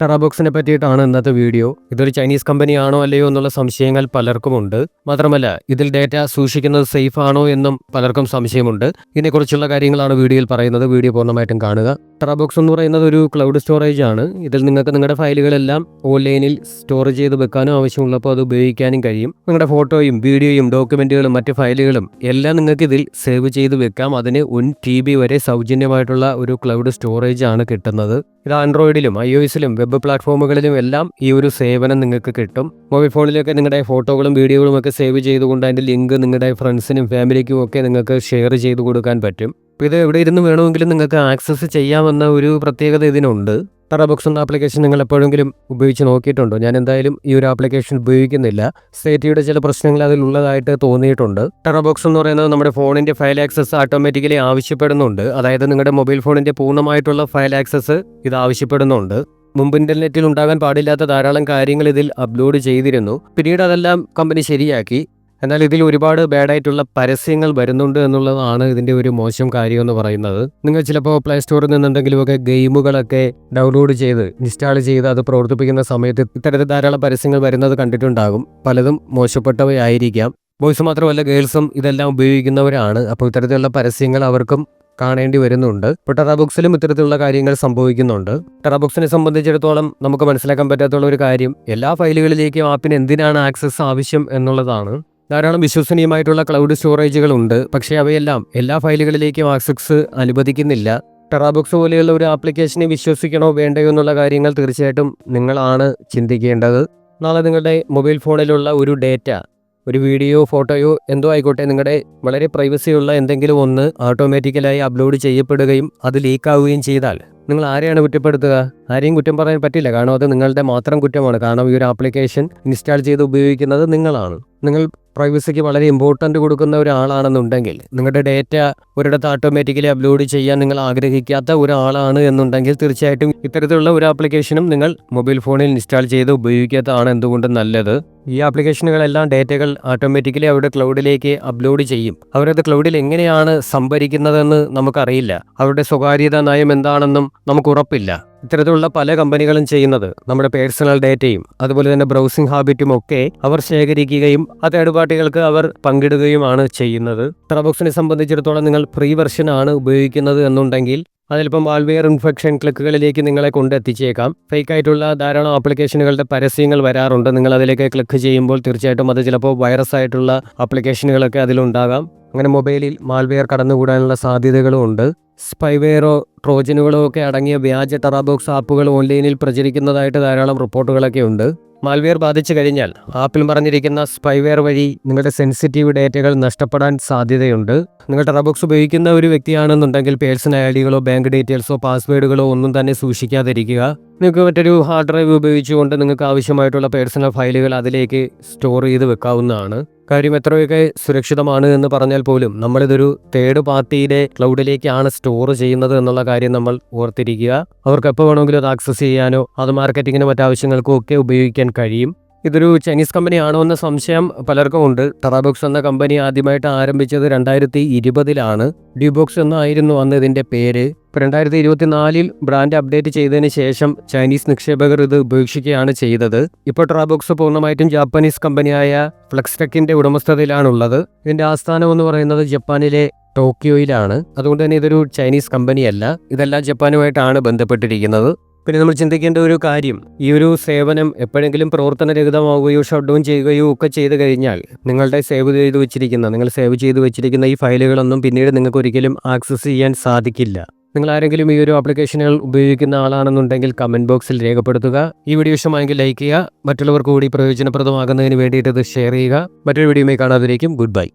ടെറാബോക്സിനെ പറ്റിയിട്ടാണ് ഇന്നത്തെ വീഡിയോ. ഇതൊരു ചൈനീസ് കമ്പനിയാണോ അല്ലയോ എന്നുള്ള സംശയങ്ങൾ പലർക്കുമുണ്ട്. മാത്രമല്ല ഇതിൽ ഡേറ്റ സൂക്ഷിക്കുന്നത് സേഫ് ആണോ എന്നും പലർക്കും സംശയമുണ്ട്. ഇതിനെക്കുറിച്ചുള്ള കാര്യങ്ങളാണ് വീഡിയോയിൽ പറയുന്നത്. വീഡിയോ പൂർണമായിട്ടും കാണുക. ടെറാബോക്സ് എന്ന് പറയുന്നത് ഒരു ക്ലൗഡ് സ്റ്റോറേജ് ആണ്. ഇതിൽ നിങ്ങൾക്ക് നിങ്ങളുടെ ഫയലുകളെല്ലാം ഓൺലൈനിൽ സ്റ്റോർ ചെയ്ത് വെക്കാനും ആവശ്യമുള്ളപ്പോൾ അത് ഉപയോഗിക്കാനും കഴിയും. നിങ്ങളുടെ ഫോട്ടോയും വീഡിയോയും ഡോക്യുമെന്റുകളും മറ്റ് ഫയലുകളും എല്ലാം നിങ്ങൾക്ക് ഇതിൽ സേവ് ചെയ്ത് വെക്കാം. അതിന് ഒൻ ടി ബി വരെ സൗജന്യമായിട്ടുള്ള ഒരു ക്ലൗഡ് സ്റ്റോറേജ് ആണ് കിട്ടുന്നത്. ഇത് ആൻഡ്രോയിഡിലും ഐ ഒ എസിലും വെബ് പ്ലാറ്റ്ഫോമുകളിലും എല്ലാം ഈ ഒരു സേവനം നിങ്ങൾക്ക് കിട്ടും. മൊബൈൽ ഫോണിലൊക്കെ നിങ്ങളുടെ ഫോട്ടോകളും വീഡിയോകളും ഒക്കെ സേവ് ചെയ്തുകൊണ്ട് അതിന്റെ ലിങ്ക് നിങ്ങളുടെ ഫ്രണ്ട്സിനും ഫാമിലിക്കും ഒക്കെ നിങ്ങൾക്ക് ഷെയർ ചെയ്ത് കൊടുക്കാൻ പറ്റും. അപ്പോൾ ഇത് എവിടെ ഇരുന്ന് വേണമെങ്കിലും നിങ്ങൾക്ക് ആക്സസ് ചെയ്യാമെന്ന ഒരു പ്രത്യേകത ഇതിനുണ്ട്. ടെറാബോക്സ് എന്ന ആപ്ലിക്കേഷൻ നിങ്ങൾ എപ്പോഴെങ്കിലും ഉപയോഗിച്ച് നോക്കിയിട്ടുണ്ടോ? ഞാൻ എന്തായാലും ഈ ഒരു ആപ്ലിക്കേഷൻ ഉപയോഗിക്കുന്നില്ല. സേറ്റിയുടെ ചില പ്രശ്നങ്ങൾ അതിലുള്ളതായിട്ട് തോന്നിയിട്ടുണ്ട്. ടെറാബോക്സ് എന്ന് പറയുന്നത് നമ്മുടെ ഫോണിന്റെ ഫയൽ ആക്സസ് ഓട്ടോമാറ്റിക്കലി ആവശ്യപ്പെടുന്നുണ്ട്. അതായത് നിങ്ങളുടെ മൊബൈൽ ഫോണിന്റെ പൂർണമായിട്ടുള്ള ഫയൽ ആക്സസ് ഇത് ആവശ്യപ്പെടുന്നുണ്ട്. മുമ്പ് ഇന്റർനെറ്റിൽ ഉണ്ടാകാൻ പാടില്ലാത്ത ധാരാളം കാര്യങ്ങൾ ഇതിൽ അപ്ലോഡ് ചെയ്തിരുന്നു. പിന്നീട് അതെല്ലാം കമ്പനി ശരിയാക്കി. എന്നാൽ ഇതിൽ ഒരുപാട് ബാഡായിട്ടുള്ള പരസ്യങ്ങൾ വരുന്നുണ്ട് എന്നുള്ളതാണ് ഇതിന്റെ ഒരു മോശം കാര്യം എന്ന് പറയുന്നത്. നിങ്ങൾ ചിലപ്പോൾ പ്ലേ സ്റ്റോറിൽ നിന്ന് എന്തെങ്കിലുമൊക്കെ ഗെയിമുകളൊക്കെ ഡൗൺലോഡ് ചെയ്ത് ഇൻസ്റ്റാൾ ചെയ്ത് അത് പ്രവർത്തിപ്പിക്കുന്ന സമയത്ത് ഇത്തരത്തിൽ ധാരാളം പരസ്യങ്ങൾ വരുന്നത് കണ്ടിട്ടുണ്ടാകും. പലതും മോശപ്പെട്ടവയായിരിക്കാം. ബോയ്സ് മാത്രമല്ല ഗേൾസും ഇതെല്ലാം ഉപയോഗിക്കുന്നവരാണ്. അപ്പോൾ ഇത്തരത്തിലുള്ള പരസ്യങ്ങൾ അവർക്കും കാണേണ്ടി വരുന്നുണ്ട്. ഇപ്പോൾ ടെറാബോക്സിലും ഇത്തരത്തിലുള്ള കാര്യങ്ങൾ സംഭവിക്കുന്നുണ്ട്. ടെറാബോക്സിനെ സംബന്ധിച്ചിടത്തോളം നമുക്ക് മനസ്സിലാക്കാൻ പറ്റാത്തുള്ള ഒരു കാര്യം എല്ലാ ഫയലുകളിലേക്കും ആപ്പിന് എന്തിനാണ് ആക്സസ് ആവശ്യം എന്നുള്ളതാണ്. ധാരാളം വിശ്വസനീയമായിട്ടുള്ള ക്ലൗഡ് സ്റ്റോറേജുകൾ ഉണ്ട്. പക്ഷേ അവയെല്ലാം എല്ലാ ഫയലുകളിലേക്കും ആക്സസ് അനുവദിക്കുന്നില്ല. ടെറാബോക്സ് പോലെയുള്ള ഒരു ആപ്ലിക്കേഷനെ വിശ്വസിക്കണോ വേണ്ടയോ എന്നുള്ള കാര്യങ്ങൾ തീർച്ചയായിട്ടും നിങ്ങളാണ് ചിന്തിക്കേണ്ടത്. നാളെ നിങ്ങളുടെ മൊബൈൽ ഫോണിലുള്ള ഒരു ഡേറ്റ ഒരു വീഡിയോ ഫോട്ടോയോ എന്തോ ആയിക്കോട്ടെ. നിങ്ങളുടെ വളരെ പ്രൈവസിയുള്ള എന്തെങ്കിലും ഒന്ന് ഓട്ടോമാറ്റിക്കലായി അപ്ലോഡ് ചെയ്യപ്പെടുകയും അത് ലീക്കാവുകയും ചെയ്താൽ നിങ്ങൾ ആരെയാണ് കുറ്റപ്പെടുത്തുക? ആരെയും കുറ്റം പറയാൻ പറ്റില്ല. കാരണം അത് നിങ്ങളുടെ മാത്രം കുറ്റമാണ്. കാരണം ഈ ഒരു ആപ്ലിക്കേഷൻ ഇൻസ്റ്റാൾ ചെയ്ത് ഉപയോഗിക്കുന്നത് നിങ്ങളാണ്. നിങ്ങൾ പ്രൈവസിക്ക് വളരെ ഇമ്പോർട്ടന്റ് കൊടുക്കുന്ന ഒരാളാണെന്നുണ്ടെങ്കിൽ നിങ്ങളുടെ ഡേറ്റ ഒരിടത്ത് ഓട്ടോമാറ്റിക്കലി അപ്ലോഡ് ചെയ്യാൻ നിങ്ങൾ ആഗ്രഹിക്കാത്ത ഒരാളാണ് എന്നുണ്ടെങ്കിൽ തീർച്ചയായിട്ടും ഇത്തരത്തിലുള്ള ഒരു ആപ്ലിക്കേഷനും നിങ്ങൾ മൊബൈൽ ഫോണിൽ ഇൻസ്റ്റാൾ ചെയ്ത് ഉപയോഗിക്കാത്തതാണ് എന്തുകൊണ്ടും നല്ലത്. ഈ ആപ്ലിക്കേഷനുകളെല്ലാം ഡേറ്റകൾ ഓട്ടോമാറ്റിക്കലി അവരുടെ ക്ലൗഡിലേക്ക് അപ്ലോഡ് ചെയ്യും. അവരത് ക്ലൗഡിൽ എങ്ങനെയാണ് സംഭരിക്കുന്നതെന്ന് നമുക്കറിയില്ല. അവരുടെ സ്വകാര്യത നയം എന്താണെന്നും നമുക്ക് ഉറപ്പില്ല. ഇത്തരത്തിലുള്ള പല കമ്പനികളും ചെയ്യുന്നത് നമ്മുടെ പേഴ്സണൽ ഡേറ്റയും അതുപോലെ തന്നെ ബ്രൗസിംഗ് ഹാബിറ്റും ഒക്കെ അവർ ശേഖരിക്കുകയും ആ തേർഡ് പാർട്ടികൾക്ക് അവർ പങ്കിടുകയുമാണ് ചെയ്യുന്നത്. ടെറബോക്സിനെ സംബന്ധിച്ചിടത്തോളം നിങ്ങൾ പ്രീ വെർഷൻ ആണ് ഉപയോഗിക്കുന്നത് എന്നുണ്ടെങ്കിൽ അതിലിപ്പം മാൽവെയർ ഇൻഫെക്ഷൻ ക്ലിക്കുകളിലേക്ക് നിങ്ങളെ കൊണ്ടെത്തിച്ചേക്കാം. ഫേക്ക് ആയിട്ടുള്ള ധാരാളം ആപ്ലിക്കേഷനുകളുടെ പരസ്യങ്ങൾ വരാറുണ്ട്. നിങ്ങൾ അതിലേക്ക് ക്ലിക്ക് ചെയ്യുമ്പോൾ തീർച്ചയായിട്ടും അത് ചിലപ്പോൾ വൈറസ് ആയിട്ടുള്ള ആപ്ലിക്കേഷനുകളൊക്കെ അതിലുണ്ടാകാം. അങ്ങനെ മൊബൈലിൽ മാൽവെയർ കടന്നുകൂടാനുള്ള സാധ്യതകളും ഉണ്ട്. സ്പൈവെയറോ ട്രോജനുകളോ ഒക്കെ അടങ്ങിയ വ്യാജ ടെറാബോക്സ് ആപ്പുകൾ ഓൺലൈനിൽ പ്രചരിക്കുന്നതായിട്ട് ധാരാളം റിപ്പോർട്ടുകളൊക്കെ ഉണ്ട്. മാൽവെയർ ബാധിച്ചു കഴിഞ്ഞാൽ ആപ്പിൽ പറഞ്ഞിരിക്കുന്ന സ്പൈവെയർ വഴി നിങ്ങളുടെ സെൻസിറ്റീവ് ഡേറ്റകൾ നഷ്ടപ്പെടാൻ സാധ്യതയുണ്ട്. നിങ്ങളുടെ ടെറബോക്സ് ഉപയോഗിക്കുന്ന ഒരു വ്യക്തിയാണെന്നുണ്ടെങ്കിൽ പേഴ്സണൽ ഐ ഡികളോ ബാങ്ക് ഡീറ്റെയിൽസോ പാസ്വേഡുകളോ ഒന്നും തന്നെ സൂക്ഷിക്കാതിരിക്കുക. നിങ്ങൾക്ക് മറ്റൊരു ഹാർഡ് ഡ്രൈവ് ഉപയോഗിച്ചുകൊണ്ട് നിങ്ങൾക്ക് ആവശ്യമായിട്ടുള്ള പേഴ്സണൽ ഫയലുകൾ അതിലേക്ക് സ്റ്റോർ ചെയ്ത് വെക്കാവുന്നതാണ്. കാര്യം എത്രയൊക്കെ സുരക്ഷിതമാണ് എന്ന് പറഞ്ഞാൽ പോലും നമ്മളിതൊരു തേർഡ് പാർട്ടിയുടെ ക്ലൗഡിലേക്കാണ് സ്റ്റോർ ചെയ്യുന്നത് എന്നുള്ള കാര്യം നമ്മൾ ഓർത്തിരിക്കുക. അവർക്ക് എപ്പോൾ വേണമെങ്കിലും അത് ആക്സസ് ചെയ്യാനോ അത് മാർക്കറ്റിങ്ങിനോ മറ്റാവശ്യങ്ങൾക്കോ ഒക്കെ ഉപയോഗിക്കാൻ കഴിയും. ഇതൊരു ചൈനീസ് കമ്പനിയാണോ എന്ന സംശയം പലർക്കും ഉണ്ട്. ടെറാബോക്സ് എന്ന കമ്പനി ആദ്യമായിട്ട് ആരംഭിച്ചത് രണ്ടായിരത്തി ഇരുപതിലാണ് ഡ്യൂബോക്സ് എന്നായിരുന്നു അന്ന് ഇതിന്റെ പേര്. രണ്ടായിരത്തി ഇരുപത്തിനാലിൽ ബ്രാൻഡ് അപ്ഡേറ്റ് ചെയ്തതിന് ശേഷം ചൈനീസ് നിക്ഷേപകർ ഇത് ഉപേക്ഷിക്കുകയാണ് ചെയ്തത്. ഇപ്പോൾ ട്രാബോക്സ് പൂർണമായിട്ടും ജാപ്പനീസ് കമ്പനിയായ ഫ്ലക്സ്ടെക്കിന്റെ ഉടമസ്ഥതയിലാണുള്ളത്. ഇതിന്റെ ആസ്ഥാനം എന്ന് പറയുന്നത് ജപ്പാനിലെ ടോക്കിയോയിലാണ്. അതുകൊണ്ട് തന്നെ ഇതൊരു ചൈനീസ് കമ്പനിയല്ല. ഇതെല്ലാം ജപ്പാനുമായിട്ടാണ് ബന്ധപ്പെട്ടിരിക്കുന്നത്. പിന്നെ നമ്മൾ ചിന്തിക്കേണ്ട ഒരു കാര്യം ഈ ഒരു സേവനം എപ്പോഴെങ്കിലും പ്രവർത്തനരഹിതമാവുകയോ ഷട്ട് ഡൗൺ ചെയ്യുകയോ ഒക്കെ ചെയ്ത് കഴിഞ്ഞാൽ നിങ്ങളുടെ സേവ് ചെയ്ത് വെച്ചിരിക്കുന്ന നിങ്ങൾ സേവ് ചെയ്ത് വെച്ചിരിക്കുന്ന ഈ ഫയലുകളൊന്നും പിന്നീട് നിങ്ങൾക്ക് ഒരിക്കലും ആക്സസ് ചെയ്യാൻ സാധിക്കില്ല. നിങ്ങൾ ആരെങ്കിലും ഈ ഒരു ആപ്ലിക്കേഷനുകൾ ഉപയോഗിക്കുന്ന ആളാണെന്നുണ്ടെങ്കിൽ കമന്റ് ബോക്സിൽ രേഖപ്പെടുത്തുക. ഈ വീഡിയോ ഇഷ്ടമായെങ്കിൽ ലൈക്ക് ചെയ്യുക. മറ്റുള്ളവർക്ക് കൂടി പ്രയോജനപ്രദമാകുന്നതിന് വേണ്ടിയിട്ട് ഇത് ഷെയർ ചെയ്യുക. മറ്റൊരു വീഡിയോയുമായി കാണാതിരിക്കും. Good bye